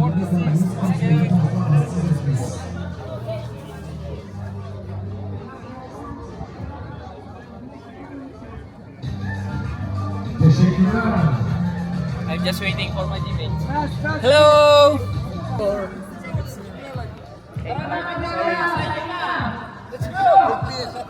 I'm just waiting for my teammate. Hello! Let's go!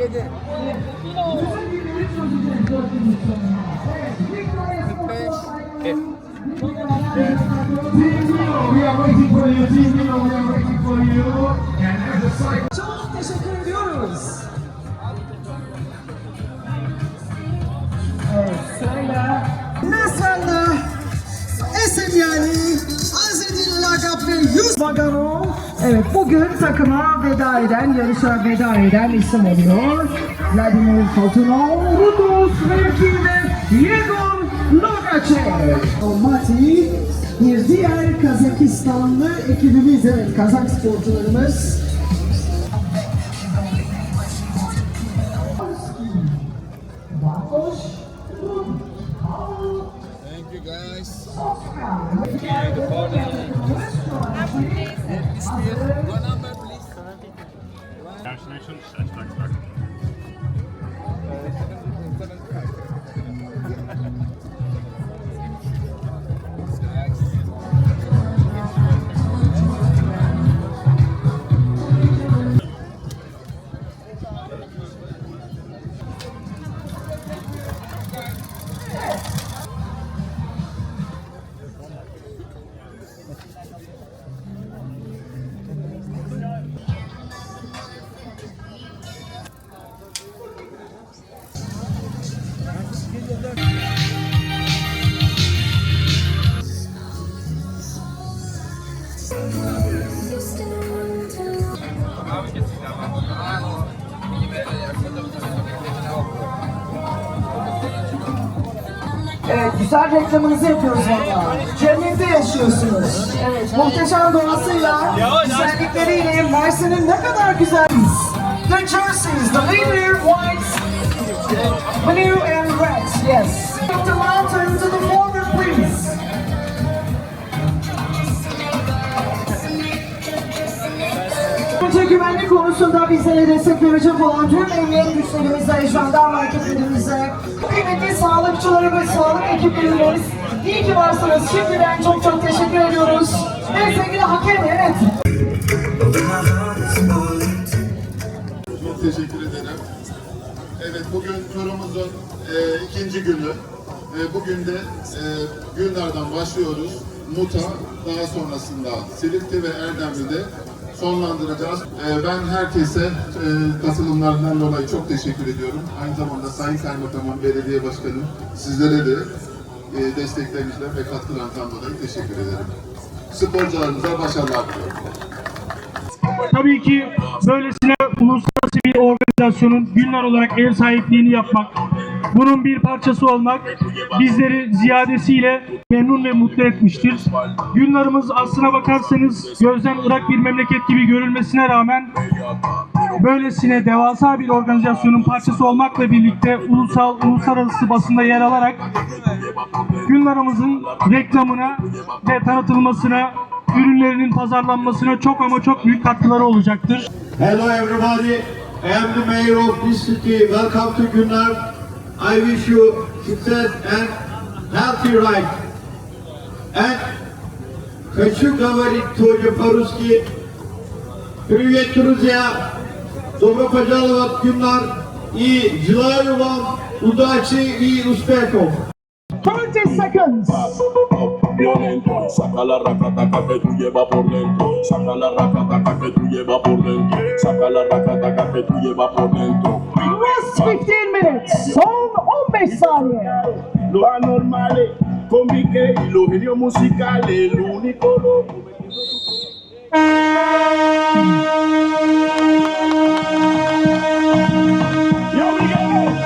Team Milo, we are waiting for you. Team Milo, we are waiting for you. And as a cycle. Çok teşekkür ediyoruz. Evet, sırayla Nasrallah Esemyani Azedin lakaplı Yus Vaganov Evet bugün takıma veda eden, yarışa veda eden isim oluyor. Vladimir Fortunov, Rudolf Verki ve Yegor Logachev. Mati bir diğer Kazakistanlı ekibimiz, evet Kazak sporcularımız. あ。Güzel reklamınızı yapıyoruz valla. Cennette yaşıyorsunuz. Evet, muhteşem doğasıyla, güzellikleriyle Mersin'in ne kadar güzel. The jerseys, the linear whites, blue and red, yes. Up the mountain to the forward, please. Önce güvenlik konusunda bizlere destek verecek olan tüm emniyet güçlerimize, jandarma ekiplerimize, kıymetli sağlıkçılarımız, sağlık ekiplerimiz, iyi ki varsınız. Şimdiden çok çok teşekkür ediyoruz. Ve sevgili hakem, evet. Çok teşekkür ederim. Evet bugün turumuzun e, ikinci günü. E, bugün de e, Gülnar'dan başlıyoruz. Muta, daha sonrasında Silifke ve Erdemli'de sonlandıracağız. E, ben herkese e, katılımlarından dolayı çok teşekkür ediyorum. Aynı zamanda Sayın Kaymakamım, Belediye Başkanım sizlere de e, desteklerinizden ve katkılarınızdan dolayı teşekkür ederim. Sporcularımıza başarılar diliyorum. Tabii ki böylesine uluslararası bir organizasyonun günler olarak ev sahipliğini yapmak, bunun bir parçası olmak bizleri ziyadesiyle memnun ve mutlu etmiştir. Günlerimiz aslına bakarsanız gözden ırak bir memleket gibi görülmesine rağmen böylesine devasa bir organizasyonun parçası olmakla birlikte ulusal, uluslararası basında yer alarak günlerimizin reklamına ve tanıtılmasına, ürünlerinin pazarlanmasına çok ama çok büyük katkıları olacaktır. Hello everybody, I am the mayor of this city. Welcome to Gunnar. I wish you success and healthy life. And хочу говорить тоже по-русски. Привет, друзья! Добро пожаловать в Гюннар и желаю вам удачи и успехов! 30 seconds. violento. Saca la racataca que tú llevas por dentro. Saca la racataca que tú llevas por dentro. Saca la racataca que tú llevas por dentro. Last 15 minutes. Son 15 saniye. Los anormales con Vique y los genios musicales. El único loco. Yo, Miguel,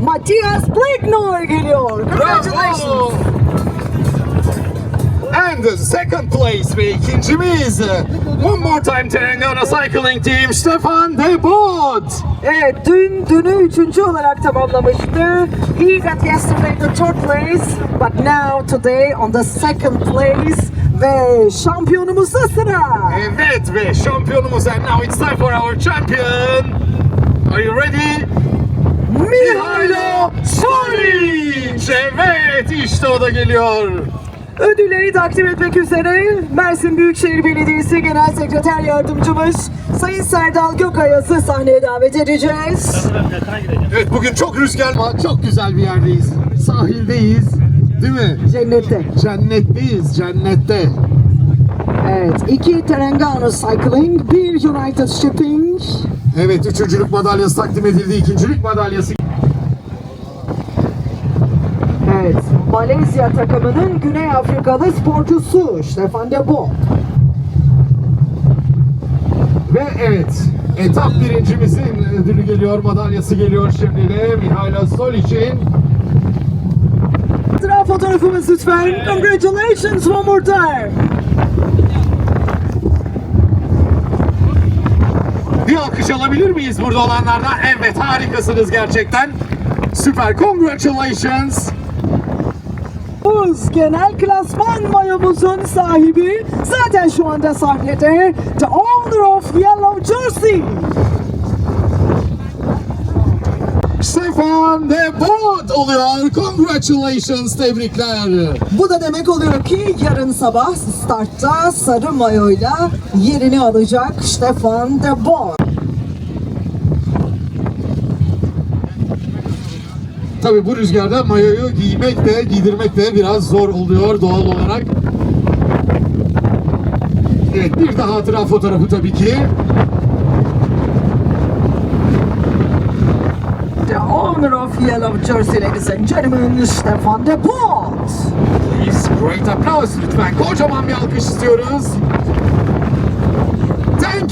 Matthias Blacknor geliyor. Congratulations. And the second place ve ikincimiz. One more time Terengana Cycling Team Stefan De Bot. Evet, dün dünü üçüncü olarak tamamlamıştı. He got yesterday the third place, but now today on the second place ve şampiyonumuzda sıra. Evet ve şampiyonumuz and now it's time for our champion. Are you ready? Mihailo Soric. Evet işte o da geliyor. Ödülleri takdim etmek üzere Mersin Büyükşehir Belediyesi Genel Sekreter Yardımcımız Sayın Serdal Gökayas'ı sahneye davet edeceğiz. Evet bugün çok rüzgar var. Çok güzel bir yerdeyiz. Sahildeyiz. Değil mi? Cennette. Cennetteyiz. Cennette. Evet, iki Terengganu Cycling, bir United Shipping. Evet üçüncülük madalyası takdim edildi. ikincilik madalyası. Evet, Malezya takımının Güney Afrikalı sporcusu Stefan de Bock. Ve evet etap birincimizin ödülü geliyor. Madalyası geliyor şimdi de Mihailo Solic'in. Sıra fotoğrafımız lütfen. Congratulations one more time. Bir alkış alabilir miyiz burada olanlardan? Evet harikasınız gerçekten. Süper. Congratulations. Buz genel klasman mayomuzun sahibi zaten şu anda sahnede. The owner of Yellow Jersey. Stefan de Bot oluyor. Congratulations. Tebrikler. Bu da demek oluyor ki yarın sabah startta sarı mayoyla yerini alacak Stefan de Bock. Tabii bu rüzgarda mayoyu giymek de giydirmek de biraz zor oluyor doğal olarak. Evet bir daha hatıra fotoğrafı tabii ki. The owner of Yellow Jersey, ladies and gentlemen, Stefan de Bock. Please great applause lütfen. Kocaman bir alkış istiyoruz.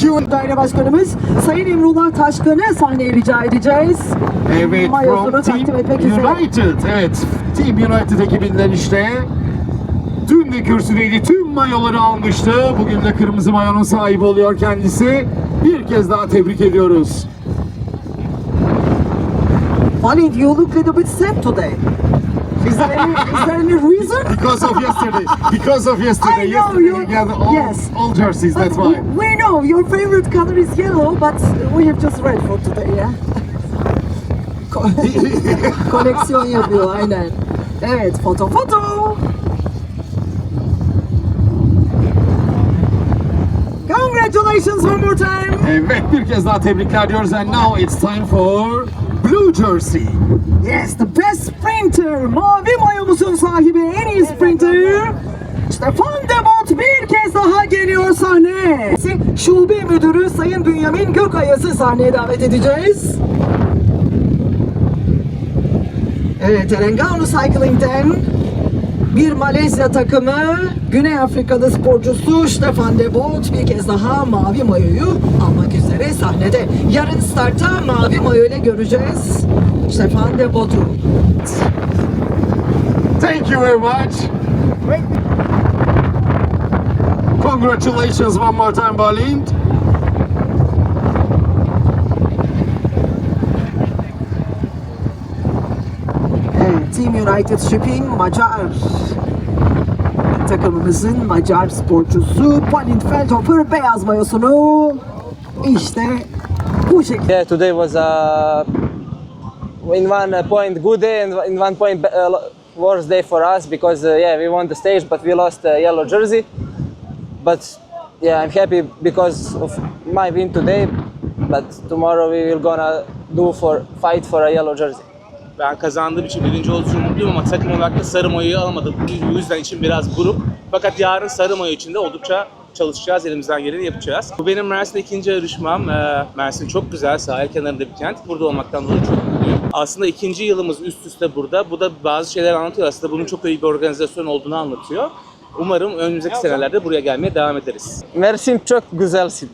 You. Daire Başkanımız Sayın İmrullah Taşkın'ı sahneye rica edeceğiz. Evet Mayosunu takdim etmek üzere. United. Evet Team United ekibinden işte. Dün de kürsüdeydi. Tüm mayoları almıştı. Bugün de kırmızı mayonun sahibi oluyor kendisi. Bir kez daha tebrik ediyoruz. Funny, you look a little bit sad today. Is there any, is there any reason? Because of yesterday. Because of yesterday. I know yesterday you- got all, yes. all jerseys. But That's why. We know your favorite color is yellow, but we have just red for today, yeah? Ko- Koleksiyon yapıyor aynen. Evet, foto foto. Congratulations one more time. Evet bir kez daha tebrikler diyoruz. And now it's time for Blue Jersey. Yes, the best sprinter. Mavi mayomuzun sahibi en iyi sprinter. Stefan Demont bir kez daha geliyor sahneye. Şube Müdürü Sayın Bünyamin Gökayas'ı sahneye davet edeceğiz. Evet, Terengganu Cycling'den bir Malezya takımı Güney Afrikalı sporcusu Stefan de Bolt bir kez daha mavi mayoyu almak üzere sahnede. Yarın startta mavi mayo ile göreceğiz Stefan de Bolt'u. Thank you very much. Congratulations one more time Balind. United Shipping Macar takımımızın Macar sporcusu Palin Feldhofer beyaz mayosunu işte bu şekilde. Yeah, today was a in one point good day and in one point uh, worse day for us because uh, yeah we won the stage but we lost the yellow jersey. But yeah, I'm happy because of my win today. But tomorrow we will gonna do for fight for a yellow jersey. Ben kazandığım için birinci için mutluyum ama takım olarak da sarı mayoyu alamadım. Bu yüzden için biraz buruk. Fakat yarın sarı mayo için de oldukça çalışacağız, elimizden geleni yapacağız. Bu benim Mersin'de ikinci yarışmam. Ee, Mersin çok güzel, sahil kenarında bir kent. Burada olmaktan dolayı çok mutluyum. Aslında ikinci yılımız üst üste burada. Bu da bazı şeyler anlatıyor. Aslında bunun çok iyi bir organizasyon olduğunu anlatıyor. Umarım önümüzdeki senelerde buraya gelmeye devam ederiz. Mersin çok güzelsin.